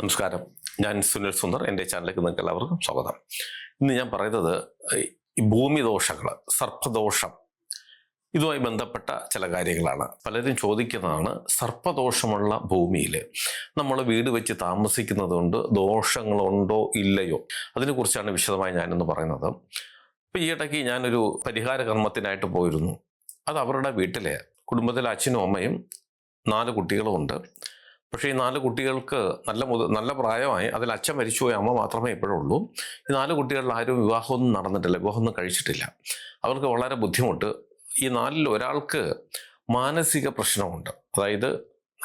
നമസ്കാരം. ഞാൻ സുനിൽ സുന്ദർ എന്റെ ചാനലിലേക്ക് നിങ്ങൾക്ക് എല്ലാവർക്കും സ്വാഗതം. ഇന്ന് ഞാൻ പറയുന്നത് ഈ ഭൂമി ദോഷങ്ങൾ സർപ്പദോഷം ഇതുമായി ബന്ധപ്പെട്ട ചില കാര്യങ്ങളാണ്. പലരും ചോദിക്കുന്നതാണ് സർപ്പദോഷമുള്ള ഭൂമിയിൽ നമ്മൾ വീട് വെച്ച് താമസിക്കുന്നത് കൊണ്ട് ദോഷങ്ങളുണ്ടോ ഇല്ലയോ? അതിനെക്കുറിച്ചാണ് വിശദമായി ഞാനിന്ന് പറയുന്നത്. ഇപ്പം ഈ ഇടയ്ക്ക് ഞാനൊരു പരിഹാര കർമ്മത്തിനായിട്ട് പോയിരുന്നു. അത് അവരുടെ വീട്ടിലെ കുടുംബത്തിലെ അച്ഛനും അമ്മയും നാല് കുട്ടികളും ഉണ്ട്. പക്ഷേ ഈ നാല് കുട്ടികൾക്ക് നല്ല മുത നല്ല പ്രായമായി. അതിൽ അച്ഛൻ മരിച്ചുപോയ അമ്മ മാത്രമേ ഇപ്പോഴുള്ളൂ ഈ നാല് കുട്ടികളിൽ ആരും വിവാഹമൊന്നും നടന്നിട്ടില്ല. വിവാഹമൊന്നും കഴിച്ചിട്ടില്ല. അവർക്ക് വളരെ ബുദ്ധിമുട്ട്. ഈ നാലിൽ ഒരാൾക്ക് മാനസിക പ്രശ്നമുണ്ട്. അതായത്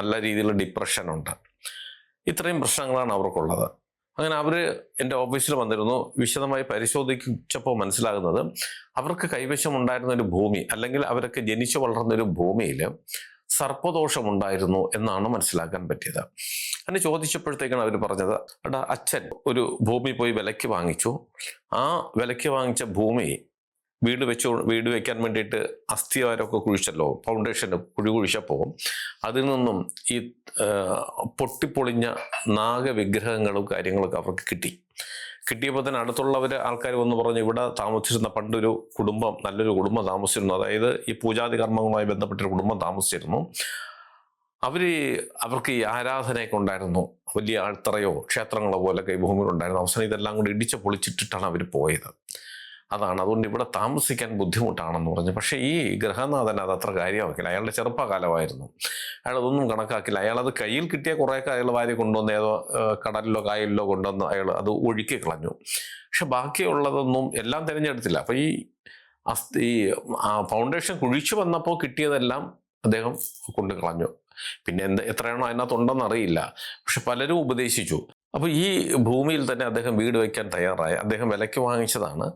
നല്ല രീതിയിൽ ഡിപ്രഷനുണ്ട്. ഇത്രയും പ്രശ്നങ്ങളാണ് അവർക്കുള്ളത്. അങ്ങനെ അവർ എന്റെ ഓഫീസിൽ വന്നിരുന്നു. വിശദമായി പരിശോധിച്ചപ്പോൾ മനസ്സിലാകുന്നത് അവർക്ക് കൈവശം ഉണ്ടായിരുന്ന ഒരു ഭൂമി അല്ലെങ്കിൽ അവരൊക്കെ ജനിച്ചു വളർന്ന ഒരു ഭൂമിയിൽ സർപ്പദോഷമുണ്ടായിരുന്നു എന്നാണ് മനസ്സിലാക്കാൻ പറ്റിയത്. അങ്ങനെ ചോദിച്ചപ്പോഴത്തേക്കാണ് അവർ പറഞ്ഞത് എടാ അച്ഛൻ ഒരു ഭൂമി പോയി വിലയ്ക്ക് വാങ്ങിച്ചു. ആ വിലയ്ക്ക് വാങ്ങിച്ച ഭൂമി വീട് വെച്ചു വീട് വെക്കാൻ വേണ്ടിയിട്ട് അസ്ഥിവാരമൊക്കെ കുഴിച്ചല്ലോ ഫൗണ്ടേഷൻ കുഴി കുഴിച്ചപ്പോൾ അതിൽ നിന്നും ഈ പൊട്ടിപ്പൊളിഞ്ഞ നാഗവിഗ്രഹങ്ങളും കാര്യങ്ങളൊക്കെ അവർക്ക് കിട്ടി. കിട്ടിയപ്പോൾ തന്നെ അടുത്തുള്ളവർ ആൾക്കാർ വന്ന് പറഞ്ഞു ഇവിടെ താമസിച്ചിരുന്ന പണ്ടൊരു കുടുംബം നല്ലൊരു കുടുംബം താമസിച്ചിരുന്നു. അതായത് ഈ പൂജാതി കർമ്മങ്ങളുമായി ബന്ധപ്പെട്ടൊരു കുടുംബം താമസിച്ചിരുന്നു. അവർ അവർക്ക് ഈ ആരാധനയൊക്കെ ഉണ്ടായിരുന്നു. വലിയ ആൾത്തറയോ ക്ഷേത്രങ്ങളോ പോലൊക്കെ ഈ അവസാനം ഇതെല്ലാം കൂടി ഇടിച്ച് പൊളിച്ചിട്ടിട്ടാണ് അവർ പോയത്. അതാണ്. അതുകൊണ്ട് ഇവിടെ താമസിക്കാൻ ബുദ്ധിമുട്ടാണെന്ന് പറഞ്ഞു. പക്ഷേ ഈ ഗ്രഹനാഥൻ അത് അത്ര കാര്യമാക്കില്ല. അയാളുടെ ചെറുപ്പകാലമായിരുന്നു. അയാൾ അതൊന്നും കണക്കാക്കില്ല. അയാൾ അത് കയ്യിൽ കിട്ടിയ കുറേയൊക്കെ അയാൾ വാരി കൊണ്ടുവന്ന് ഏതോ കടലിലോ കായലിലോ കൊണ്ടുവന്ന് അയാൾ അത് ഒഴുക്കി കളഞ്ഞു. പക്ഷെ ബാക്കിയുള്ളതൊന്നും എല്ലാം തിരഞ്ഞെടുത്തില്ല. അപ്പോൾ ഈ അസ്ഥി ആ ഫൗണ്ടേഷൻ കുഴിച്ചു വന്നപ്പോൾ കിട്ടിയതെല്ലാം അദ്ദേഹം കൊണ്ട് കളഞ്ഞു പിന്നെ എന്ത് എത്രയാണോ അതിനകത്തുണ്ടെന്ന് അറിയില്ല. പക്ഷെ പലരും ഉപദേശിച്ചു. അപ്പോൾ ഈ ഭൂമിയിൽ തന്നെ അദ്ദേഹം വീട് വയ്ക്കാൻ തയ്യാറായി. അദ്ദേഹം വിലയ്ക്ക് വാങ്ങിച്ചതാണ്.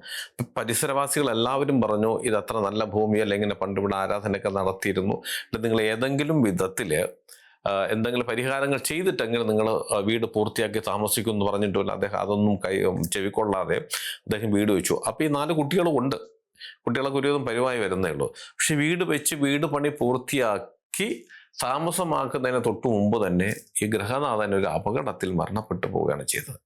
പരിസരവാസികൾ എല്ലാവരും പറഞ്ഞു ഇത് അത്ര നല്ല ഭൂമിയല്ല ഇങ്ങനെ പണ്ട് ഇവിടെ ആരാധനയൊക്കെ നടത്തിയിരുന്നു. നിങ്ങൾ ഏതെങ്കിലും വിധത്തിൽ എന്തെങ്കിലും പരിഹാരങ്ങൾ ചെയ്തിട്ടെങ്കിലും നിങ്ങൾ വീട് പൂർത്തിയാക്കി താമസിക്കും എന്ന് പറഞ്ഞിട്ടില്ല അദ്ദേഹം അതൊന്നും കൈ ചെവിക്കൊള്ളാതെ അദ്ദേഹം വീട് വെച്ചു. അപ്പോൾ ഈ നാല് കുട്ടികളും ഉണ്ട്. കുട്ടികളൊക്കെ ഒരുവിധം പരിവായി വരുന്നേ ഉള്ളൂ. പക്ഷെ വീട് വെച്ച് വീട് പണി പൂർത്തിയാക്കി താമസമാക്കുന്നതിന് തൊട്ടു മുമ്പ് തന്നെ ഈ ഗൃഹനാഥൻ ഒരു അപകടത്തിൽ മരണപ്പെട്ടു പോവുകയാണ് ചെയ്തത്.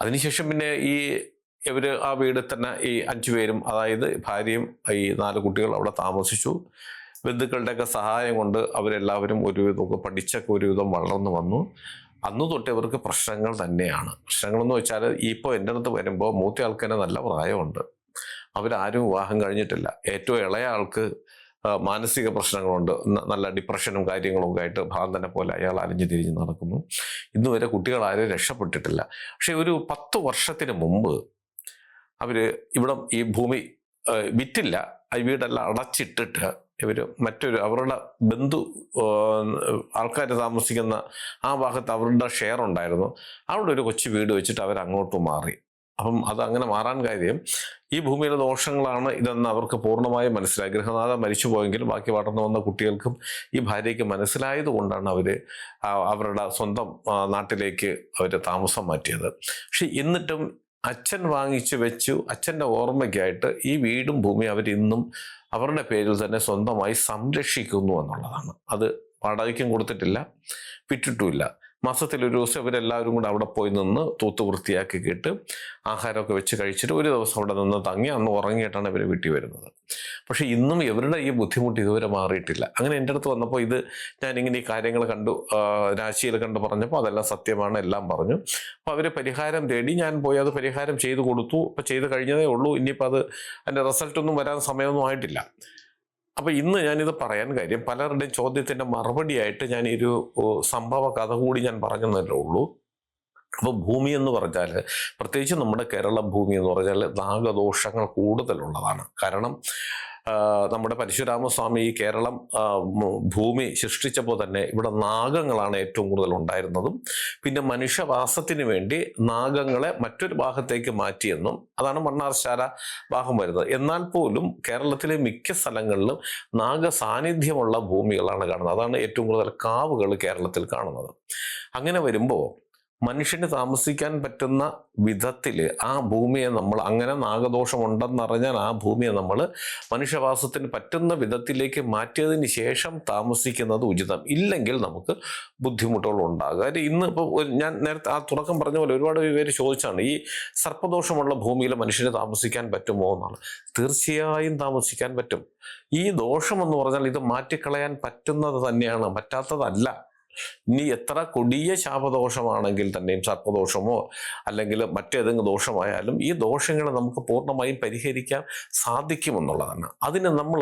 അതിനുശേഷം പിന്നെ ഈ ഇവർ ആ വീട് തന്നെ ഈ അഞ്ചു പേരും അതായത് ഭാര്യയും ഈ നാല് കുട്ടികൾ അവിടെ താമസിച്ചു. ബന്ധുക്കളുടെയൊക്കെ സഹായം കൊണ്ട് അവരെല്ലാവരും ഒരുവിധമൊക്കെ പഠിച്ചൊക്കെ ഒരുവിധം വളർന്നു വന്നു. അന്ന് തൊട്ട് ഇവർക്ക് പ്രശ്നങ്ങൾ തന്നെയാണ്. പ്രശ്നങ്ങളെന്ന് വെച്ചാൽ ഇപ്പോൾ എന്റെ അടുത്ത് വരുമ്പോൾ മൂത്ത ആൾക്കാരെ നല്ല പ്രായമുണ്ട്. അവരാരും വിവാഹം കഴിഞ്ഞിട്ടില്ല. ഏറ്റവും ഇളയ ആൾക്ക് മാനസിക പ്രശ്നങ്ങളുണ്ട്. നല്ല ഡിപ്രഷനും കാര്യങ്ങളും ഒക്കെ ആയിട്ട് ഭ്രാന്തനെ പോലെ അയാൾ അലിഞ്ഞു തിരിഞ്ഞ് നടക്കുന്നു. ഇന്ന് വരെ കുട്ടികൾ ആരും രക്ഷപ്പെട്ടിട്ടില്ല. പക്ഷെ ഒരു പത്ത് വർഷത്തിന് മുമ്പ് അവർ ഇവിടെ ഈ ഭൂമി വിറ്റില്ല. വീടെല്ലാം അടച്ചിട്ടിട്ട് ഇവർ മറ്റൊരു അവരുടെ ബന്ധു ആൾക്കാർ താമസിക്കുന്ന ആ ഭാഗത്ത് അവരുടെ ഷെയർ ഉണ്ടായിരുന്നു. അവിടെ ഒരു കൊച്ചു വീട് വെച്ചിട്ട് അവർ അങ്ങോട്ട് മാറി. അപ്പം അത് അങ്ങനെ മാറാൻ കാര്യം ഈ ഭൂമിയിലെ ദോഷങ്ങളാണ് ഇതെന്ന് അവർക്ക് പൂർണമായും മനസ്സിലായി. ഗൃഹനാഥ മരിച്ചു പോയെങ്കിലും ബാക്കി വളർന്നു വന്ന കുട്ടികൾക്കും ഈ ഭാര്യയ്ക്ക് മനസ്സിലായത് കൊണ്ടാണ് അവർ അവരുടെ സ്വന്തം നാട്ടിലേക്ക് അവർ താമസം മാറ്റിയത്. പക്ഷെ എന്നിട്ടും അച്ഛൻ വാങ്ങിച്ചു വെച്ചു. അച്ഛന്റെ ഓർമ്മയ്ക്കായിട്ട് ഈ വീടും ഭൂമി അവരിന്നും അവരുടെ പേരിൽ തന്നെ സ്വന്തമായി സംരക്ഷിക്കുന്നു എന്നുള്ളതാണ്. അത് വാടകയ്ക്കും കൊടുത്തിട്ടില്ല വിറ്റിട്ടുമില്ല. മാസത്തിൽ ഒരു ദിവസം ഇവരെല്ലാവരും കൂടെ അവിടെ പോയി നിന്ന് തൂത്ത് വൃത്തിയാക്കിയിട്ട് ആഹാരമൊക്കെ വെച്ച് കഴിച്ചിട്ട് ഒരു ദിവസം അവിടെ നിന്ന് തങ്ങി അന്ന് ഉറങ്ങിയിട്ടാണ് ഇവർ വീട്ടിൽ വരുന്നത്. പക്ഷേ ഇന്നും ഇവരുടെ ഈ ബുദ്ധിമുട്ട് ഇതുവരെ മാറിയിട്ടില്ല. അങ്ങനെ എന്റെ അടുത്ത് വന്നപ്പോൾ ഇത് ഞാനിങ്ങനെ ഈ കാര്യങ്ങൾ കണ്ടു രാശിയിൽ കണ്ട് പറഞ്ഞപ്പോൾ അതെല്ലാം സത്യമാണ് എല്ലാം പറഞ്ഞു. അപ്പോൾ അവർ പരിഹാരം തേടി ഞാൻ പോയി അത് പരിഹാരം ചെയ്തു കൊടുത്തു. അപ്പോൾ ചെയ്ത് കഴിഞ്ഞതേ ഉള്ളൂ. ഇനിയിപ്പോൾ അത് അതിന്റെ റിസൾട്ടൊന്നും വരാൻ സമയമൊന്നും ആയിട്ടില്ല. അപ്പോൾ ഇന്ന് ഞാനിത് പറയാൻ കാര്യം പലരുടെയും ചോദ്യത്തിന്റെ മറുപടിയായിട്ട് ഞാൻ ഒരു സംഭവ കഥ കൂടി ഞാൻ പറഞ്ഞതല്ലേ ഉള്ളൂ. അപ്പോൾ ഭൂമി എന്ന് പറഞ്ഞാൽ പ്രത്യേകിച്ച് നമ്മുടെ കേരള ഭൂമി എന്ന് പറഞ്ഞാൽ നാഗദോഷങ്ങൾ കൂടുതലുള്ളതാണ്. കാരണം നമ്മുടെ പരശുരാമസ്വാമി ഈ കേരളം ഭൂമി സൃഷ്ടിച്ചപ്പോൾ തന്നെ ഇവിടെ നാഗങ്ങളാണ് ഏറ്റവും കൂടുതൽ ഉണ്ടായിരുന്നതും. പിന്നെ മനുഷ്യവാസത്തിന് വേണ്ടി നാഗങ്ങളെ മറ്റൊരു ഭാഗത്തേക്ക് മാറ്റിയെന്നും അതാണ് മണ്ണാർശാല ഭാഗം വരുന്നത്. എന്നാൽ പോലും കേരളത്തിലെ മിക്ക സ്ഥലങ്ങളിലും നാഗ സാന്നിധ്യമുള്ള ഭൂമികളാണ് കാണുന്നത്. അതാണ് ഏറ്റവും കൂടുതൽ കാവുകൾ കേരളത്തിൽ കാണുന്നത്. അങ്ങനെ വരുമ്പോൾ മനുഷ്യന് താമസിക്കാൻ പറ്റുന്ന വിധത്തിൽ ആ ഭൂമിയെ നമ്മൾ അങ്ങനെ നാഗദോഷം ഉണ്ടെന്നറിഞ്ഞാൽ ആ ഭൂമിയെ നമ്മൾ മനുഷ്യവാസത്തിന് പറ്റുന്ന വിധത്തിലേക്ക് മാറ്റിയതിന് ശേഷം താമസിക്കുന്നത് ഉചിതം. ഇല്ലെങ്കിൽ നമുക്ക് ബുദ്ധിമുട്ടുകൾ ഉണ്ടാകുക കാര്യം ഇന്ന് ഇപ്പോൾ ഞാൻ നേരത്തെ ആ തുടക്കം പറഞ്ഞ പോലെ ഒരുപാട് പേര് ചോദിച്ചാണ് ഈ സർപ്പദോഷമുള്ള ഭൂമിയിൽ മനുഷ്യന് താമസിക്കാൻ പറ്റുമോ എന്നാണ്. തീർച്ചയായും താമസിക്കാൻ പറ്റും. ഈ ദോഷമെന്ന് പറഞ്ഞാൽ ഇത് മാറ്റിക്കളയാൻ പറ്റുന്നത് തന്നെയാണ് പറ്റാത്തതല്ല. ഇനി എത്ര കൊടിയ ശാപദോഷമാണെങ്കിൽ തന്നെയും സർപ്പദോഷമോ അല്ലെങ്കിൽ മറ്റേതെങ്കിലും ദോഷമായാലും ഈ ദോഷങ്ങളെ നമുക്ക് പൂർണമായും പരിഹരിക്കാൻ സാധിക്കുമെന്നുള്ളതാണ്. അതിന് നമ്മൾ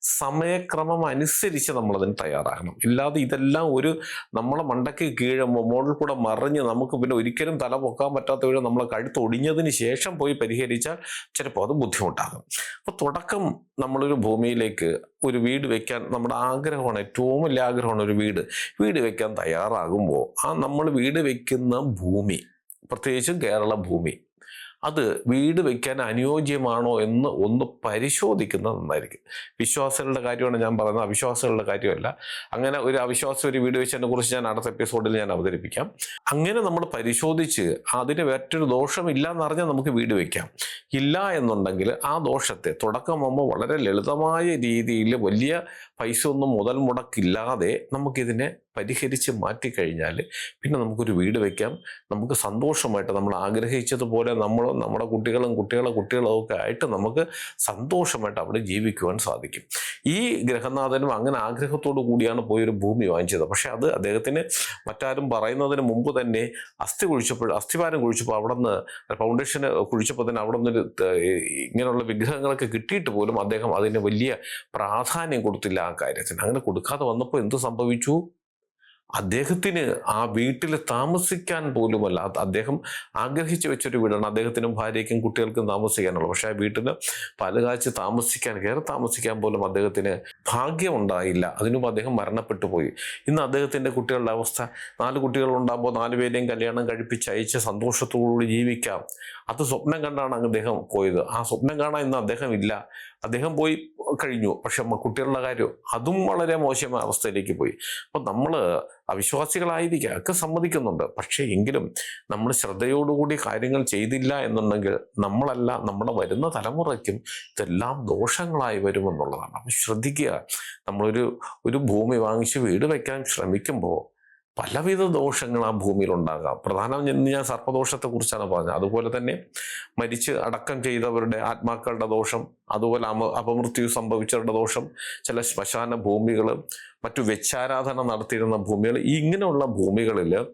സമയക്രമം അനുസരിച്ച് നമ്മളതിന് തയ്യാറാകണം. ഇല്ലാതെ ഇതെല്ലാം ഒരു നമ്മളെ മണ്ടയ്ക്ക് കീഴെ മുകളിൽ കൂടെ മറിഞ്ഞ് നമുക്ക് പിന്നെ ഒരിക്കലും തല പൊക്കാൻ പറ്റാത്ത വഴി നമ്മളെ കഴുത്ത് ഒടിഞ്ഞതിന് ശേഷം പോയി പരിഹരിച്ചാൽ ചിലപ്പോൾ അത് ബുദ്ധിമുട്ടാകും. അപ്പോൾ തുടക്കം നമ്മളൊരു ഭൂമിയിലേക്ക് ഒരു വീട് വെക്കാൻ നമ്മുടെ ആഗ്രഹമാണ് ഏറ്റവും വലിയ ആഗ്രഹമാണ് ഒരു വീട്. വീട് വെക്കാൻ തയ്യാറാകുമ്പോൾ ആ നമ്മൾ വീട് വെക്കുന്ന ഭൂമി പ്രത്യേകിച്ചും കേരള ഭൂമി അത് വീട് വയ്ക്കാൻ അനുയോജ്യമാണോ എന്ന് ഒന്ന് പരിശോധിക്കുന്നത് നന്നായിരിക്കും. വിശ്വാസികളുടെ കാര്യമാണ് ഞാൻ പറയുന്നത്. അവിശ്വാസികളുടെ കാര്യമല്ല. അങ്ങനെ ഒരു അവിശ്വാസം ഒരു വീട് വെച്ചതിനെ കുറിച്ച് ഞാൻ അടുത്ത എപ്പിസോഡിൽ ഞാൻ അവതരിപ്പിക്കാം. അങ്ങനെ നമ്മൾ പരിശോധിച്ച് അതിന് മറ്റൊരു ദോഷമില്ല എന്നറിഞ്ഞാൽ നമുക്ക് വീട് വെക്കാം. ഇല്ല എന്നുണ്ടെങ്കിൽ ആ ദോഷത്തെ തുടക്കമാകുമ്പോൾ വളരെ ലളിതമായ രീതിയിൽ വലിയ പൈസ ഒന്നും മുതൽ മുടക്കില്ലാതെ നമുക്കിതിനെ പരിഹരിച്ച് മാറ്റിക്കഴിഞ്ഞാൽ പിന്നെ നമുക്കൊരു വീട് വെക്കാം. നമുക്ക് സന്തോഷമായിട്ട് നമ്മൾ ആഗ്രഹിച്ചതുപോലെ നമ്മളും നമ്മുടെ കുട്ടികളും കുട്ടികളെ കുട്ടികളും ഒക്കെ ആയിട്ട് നമുക്ക് സന്തോഷമായിട്ട് അവിടെ ജീവിക്കുവാൻ സാധിക്കും. ഈ ഗ്രഹനാഥനും അങ്ങനെ ആഗ്രഹത്തോടു കൂടിയാണ് പോയൊരു ഭൂമി വാങ്ങിച്ചത്. പക്ഷെ അത് അദ്ദേഹത്തിന് മറ്റാരും പറയുന്നതിന് മുമ്പ് തന്നെ അസ്ഥി കുഴിച്ചപ്പോൾ അസ്ഥിവാരം കുഴിച്ചപ്പോൾ അവിടെ നിന്ന് ഫൗണ്ടേഷന് കുഴിച്ചപ്പോൾ തന്നെ അവിടെ നിന്നൊരു ഇങ്ങനെയുള്ള വിഗ്രഹങ്ങളൊക്കെ കിട്ടിയിട്ട് പോലും അദ്ദേഹം അതിന് വലിയ പ്രാധാന്യം കൊടുത്തില്ല. ആ കാര്യത്തിന് അങ്ങനെ കൊടുക്കാതെ വന്നപ്പോൾ എന്ത് സംഭവിച്ചു? അദ്ദേഹത്തിന് ആ വീട്ടിൽ താമസിക്കാൻ പോലുമല്ല. അദ്ദേഹം ആഗ്രഹിച്ചു വെച്ചൊരു വീടാണ്. അദ്ദേഹത്തിനും ഭാര്യയ്ക്കും കുട്ടികൾക്കും താമസിക്കാനുള്ളത് പക്ഷേ ആ വീട്ടിൽ പലകാഴ്ച താമസിക്കാൻ കയറി താമസിക്കാൻ പോലും അദ്ദേഹത്തിന് ഭാഗ്യം ഉണ്ടായില്ല അതിനുമുമ്പ് അദ്ദേഹം മരണപ്പെട്ടു പോയി. ഇന്ന് അദ്ദേഹത്തിന്റെ കുട്ടികളുടെ അവസ്ഥ നാല് കുട്ടികൾ ഉണ്ടാകുമ്പോൾ നാല് പേരെയും കല്യാണം കഴിപ്പിച്ച് അയച്ച് സന്തോഷത്തോടുകൂടി ജീവിക്കാം. അത് സ്വപ്നം കണ്ടാണ് അദ്ദേഹം പോയത്. ആ സ്വപ്നം കാണാൻ ഇന്ന് അദ്ദേഹം ഇല്ല. അദ്ദേഹം പോയി കഴിഞ്ഞു. പക്ഷെ കുട്ടികളുടെ കാര്യം അതും വളരെ മോശമായ അവസ്ഥയിലേക്ക് പോയി. അപ്പം നമ്മൾ അവിശ്വാസികളായിരിക്കുക ഒക്കെ സമ്മതിക്കുന്നുണ്ട്. പക്ഷേ എങ്കിലും നമ്മൾ ശ്രദ്ധയോടുകൂടി കാര്യങ്ങൾ ചെയ്തില്ല എന്നുണ്ടെങ്കിൽ നമ്മളല്ല നമ്മുടെ വരുന്ന തലമുറയ്ക്കും ഇതെല്ലാം ദോഷങ്ങളായി വരുമെന്നുള്ളതാണ്. അപ്പം ശ്രദ്ധിക്കുക. നമ്മളൊരു ഒരു ഭൂമി വാങ്ങിച്ച് വീട് വയ്ക്കാൻ ശ്രമിക്കുമ്പോൾ പലവിധ ദോഷങ്ങൾ ആ ഭൂമിയിൽ ഉണ്ടാകാം പ്രധാനം ഞാൻ സർപ്പദോഷത്തെ കുറിച്ചാണ് പറഞ്ഞത്. അതുപോലെ തന്നെ മരിച്ച് അടക്കം ചെയ്തവരുടെ ആത്മാക്കളുടെ ദോഷം അതുപോലെ അമ അപമൃത്യു സംഭവിച്ചവരുടെ ദോഷം ചില ശ്മശാന ഭൂമികൾ മറ്റു വെച്ചാരാധന നടത്തിയിരുന്ന ഭൂമികൾ ഇങ്ങനെയുള്ള ഭൂമികളിൽ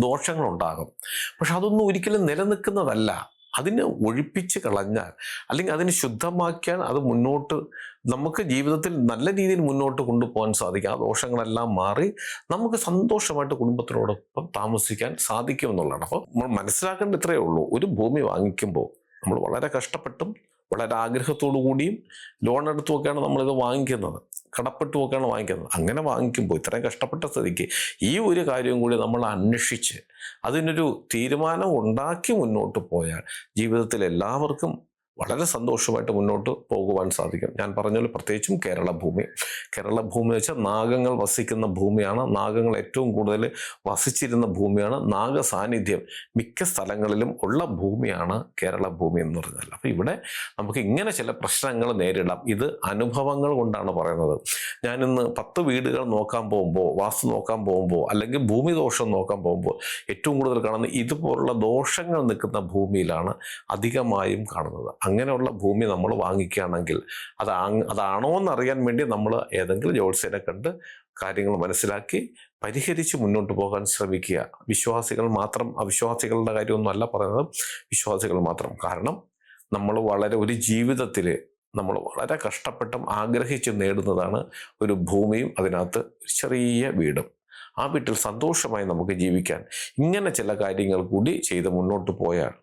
ദോഷങ്ങളുണ്ടാകും. പക്ഷെ അതൊന്നും ഒരിക്കലും നിലനിൽക്കുന്നതല്ല. അതിനെ ഒഴിപ്പിച്ച് കളഞ്ഞാൽ അല്ലെങ്കിൽ അതിനെ ശുദ്ധമാക്കിയാൽ അത് മുന്നോട്ട് നമുക്ക് ജീവിതത്തിൽ നല്ല രീതിയിൽ മുന്നോട്ട് കൊണ്ടുപോകാൻ സാധിക്കും. ആ ദോഷങ്ങളെല്ലാം മാറി നമുക്ക് സന്തോഷമായിട്ട് കുടുംബത്തിനോടൊപ്പം താമസിക്കാൻ സാധിക്കും എന്നുള്ളതാണ്. അപ്പോൾ നമ്മൾ മനസ്സിലാക്കേണ്ട ഇത്രയേ ഉള്ളൂ. ഒരു ഭൂമി വാങ്ങിക്കുമ്പോൾ നമ്മൾ വളരെ കഷ്ടപ്പെട്ടും വളരെ ആഗ്രഹത്തോടു കൂടിയും ലോൺ എടുത്തുമൊക്കെയാണ് നമ്മളിത് വാങ്ങിക്കുന്നത്. കടപ്പെട്ടുമൊക്കെയാണ് വാങ്ങിക്കുന്നത്. അങ്ങനെ വാങ്ങിക്കുമ്പോൾ ഇത്രയും കഷ്ടപ്പെട്ട സ്ഥിതിക്ക് ഈ ഒരു കാര്യം കൂടി നമ്മൾ അന്വേഷിച്ച് അതിനൊരു തീരുമാനം ഉണ്ടാക്കി മുന്നോട്ട് പോയാൽ ജീവിതത്തിൽ എല്ലാവർക്കും വളരെ സന്തോഷമായിട്ട് മുന്നോട്ട് പോകുവാൻ സാധിക്കും. ഞാൻ പറഞ്ഞ പോലെ പ്രത്യേകിച്ചും കേരള ഭൂമി. കേരള ഭൂമി വെച്ചാൽ നാഗങ്ങൾ വസിക്കുന്ന ഭൂമിയാണ്. നാഗങ്ങൾ ഏറ്റവും കൂടുതൽ വസിച്ചിരുന്ന ഭൂമിയാണ്. നാഗ സാന്നിധ്യം മിക്ക സ്ഥലങ്ങളിലും ഉള്ള ഭൂമിയാണ് കേരള ഭൂമി എന്ന് പറഞ്ഞാൽ. അപ്പോൾ ഇവിടെ നമുക്ക് ഇങ്ങനെ ചില പ്രശ്നങ്ങൾ നേരിടാം. ഇത് അനുഭവങ്ങൾ കൊണ്ടാണ് പറയുന്നത്. ഞാനിന്ന് പത്ത് വീടുകൾ നോക്കാൻ പോകുമ്പോൾ വാസ്തു നോക്കാൻ പോകുമ്പോൾ അല്ലെങ്കിൽ ഭൂമി ദോഷം നോക്കാൻ പോകുമ്പോൾ ഏറ്റവും കൂടുതൽ കാണുന്നത് ഇതുപോലുള്ള ദോഷങ്ങൾ നിൽക്കുന്ന ഭൂമിയിലാണ് അധികമായും കാണുന്നത്. അങ്ങനെയുള്ള ഭൂമി നമ്മൾ വാങ്ങിക്കുകയാണെങ്കിൽ അത് അതാണോ എന്നറിയാൻ വേണ്ടി നമ്മൾ ഏതെങ്കിലും ജോത്സ്യനെ കണ്ട് കാര്യങ്ങൾ മനസ്സിലാക്കി പരിഹരിച്ച് മുന്നോട്ട് പോകാൻ ശ്രമിക്കുക. വിശ്വാസികൾ മാത്രം അവിശ്വാസികളുടെ കാര്യമൊന്നുമല്ല പറയുന്നത്. വിശ്വാസികൾ മാത്രം. കാരണം നമ്മൾ വളരെ ഒരു ജീവിതത്തിൽ നമ്മൾ വളരെ കഷ്ടപ്പെട്ടും ആഗ്രഹിച്ച് നേടുന്നതാണ് ഒരു ഭൂമിയും അതിനകത്ത് ചെറിയ വീടും. ആ വീട്ടിൽ സന്തോഷമായി നമുക്ക് ജീവിക്കാൻ. ഇങ്ങനെ ചില കാര്യങ്ങൾ കൂടി ചെയ്ത് മുന്നോട്ട് പോയാൽ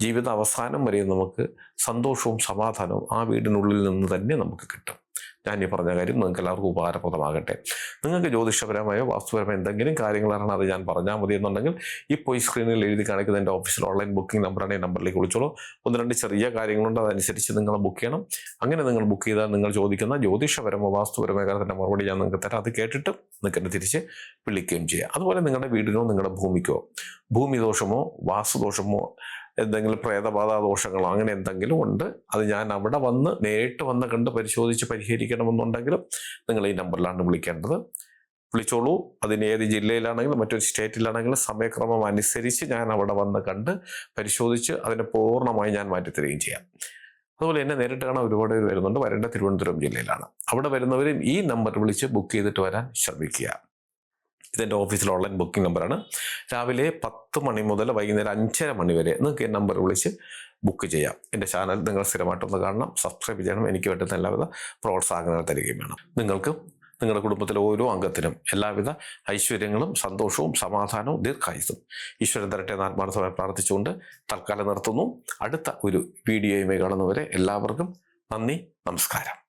ജീവിത അവസാനം വരെ നമുക്ക് സന്തോഷവും സമാധാനവും ആ വീടിനുള്ളിൽ നിന്ന് തന്നെ നമുക്ക് കിട്ടും. ഞാൻ ഈ പറഞ്ഞ കാര്യം നിങ്ങൾക്ക് എല്ലാവർക്കും ഉപകാരപ്രദമാകട്ടെ. നിങ്ങൾക്ക് ജ്യോതിഷപരമായോ വാസ്തുപരമായോ എന്തെങ്കിലും കാര്യങ്ങളാണ് അത് ഞാൻ പറഞ്ഞാൽ മതി എന്നുണ്ടെങ്കിൽ ഈ സ്ക്രീനിൽ എഴുതി കാണിക്കുന്ന എന്റെ ഓഫീസിൽ ഓൺലൈൻ ബുക്കിംഗ് നമ്പറാണ് ഈ നമ്പറിലേക്ക് വിളിച്ചോളൂ. ഒന്ന് രണ്ട് ചെറിയ കാര്യങ്ങളുണ്ട് അതനുസരിച്ച് നിങ്ങൾ ബുക്ക് ചെയ്യണം. അങ്ങനെ നിങ്ങൾ ബുക്ക് ചെയ്താൽ നിങ്ങൾ ചോദിക്കുന്ന ജ്യോതിഷപരമോ വാസ്തുപരമോ കാര്യത്തിന്റെ മറുപടി ഞാൻ നിങ്ങൾക്ക് തരാം. അത് കേട്ടിട്ട് നിങ്ങൾക്ക് എന്നെ തിരിച്ച് വിളിക്കുകയും ചെയ്യാം. അതുപോലെ നിങ്ങളുടെ വീടിനോ നിങ്ങളുടെ ഭൂമിക്കോ ഭൂമി ദോഷമോ വാസ്തുദോഷമോ എന്തെങ്കിലും പ്രേതബാധ ദോഷങ്ങളോ അങ്ങനെ എന്തെങ്കിലും ഉണ്ട് അത് ഞാൻ അവിടെ വന്ന് നേരിട്ട് വന്ന് കണ്ട് പരിശോധിച്ച് പരിഹരിക്കണമെന്നുണ്ടെങ്കിലും നിങ്ങൾ ഈ നമ്പറിലാണ് വിളിക്കേണ്ടത്. വിളിച്ചോളൂ. അതിന് ഏത് ജില്ലയിലാണെങ്കിലും മറ്റൊരു സ്റ്റേറ്റിലാണെങ്കിലും സമയക്രമം അനുസരിച്ച് ഞാൻ അവിടെ വന്ന് കണ്ട് പരിശോധിച്ച് അതിനെ പൂർണമായി ഞാൻ മാറ്റിത്തരികയും ചെയ്യാം. അതുപോലെ എന്നെ നേരിട്ട് കാണാൻ ഒരുപാട് പേര് വരുന്നുണ്ട്. വരേണ്ട തിരുവനന്തപുരം ജില്ലയിലാണ്. അവിടെ വരുന്നവരും ഈ നമ്പർ വിളിച്ച് ബുക്ക് ചെയ്തിട്ട് വരാൻ ശ്രമിക്കുക. ഇതെന്റെ ഓഫീസിലെ ഓൺലൈൻ ബുക്കിംഗ് നമ്പറാണ് രാവിലെ പത്ത് മണി മുതൽ വൈകുന്നേരം അഞ്ചര മണി വരെ നിങ്ങൾക്ക് ഈ നമ്പർ വിളിച്ച് ബുക്ക് ചെയ്യാം. എന്റെ ചാനൽ നിങ്ങൾ സ്ഥിരമായിട്ടൊന്ന് കാണണം സബ്സ്ക്രൈബ് ചെയ്യണം എനിക്ക് വേണ്ടുന്ന എല്ലാവിധ പ്രോത്സാഹനങ്ങൾ തരികയും വേണം. നിങ്ങൾക്ക് നിങ്ങളുടെ കുടുംബത്തിലെ ഓരോ അംഗത്തിനും എല്ലാവിധ ഐശ്വര്യങ്ങളും സന്തോഷവും സമാധാനവും ദീർഘായുസും ഈശ്വരൻ തരട്ടെ ആത്മാർത്ഥമായി പ്രാർത്ഥിച്ചുകൊണ്ട് തൽക്കാലം നിർത്തുന്നു. അടുത്ത ഒരു വീഡിയോയുമായി കാണുന്നവരെ എല്ലാവർക്കും നന്ദി നമസ്കാരം.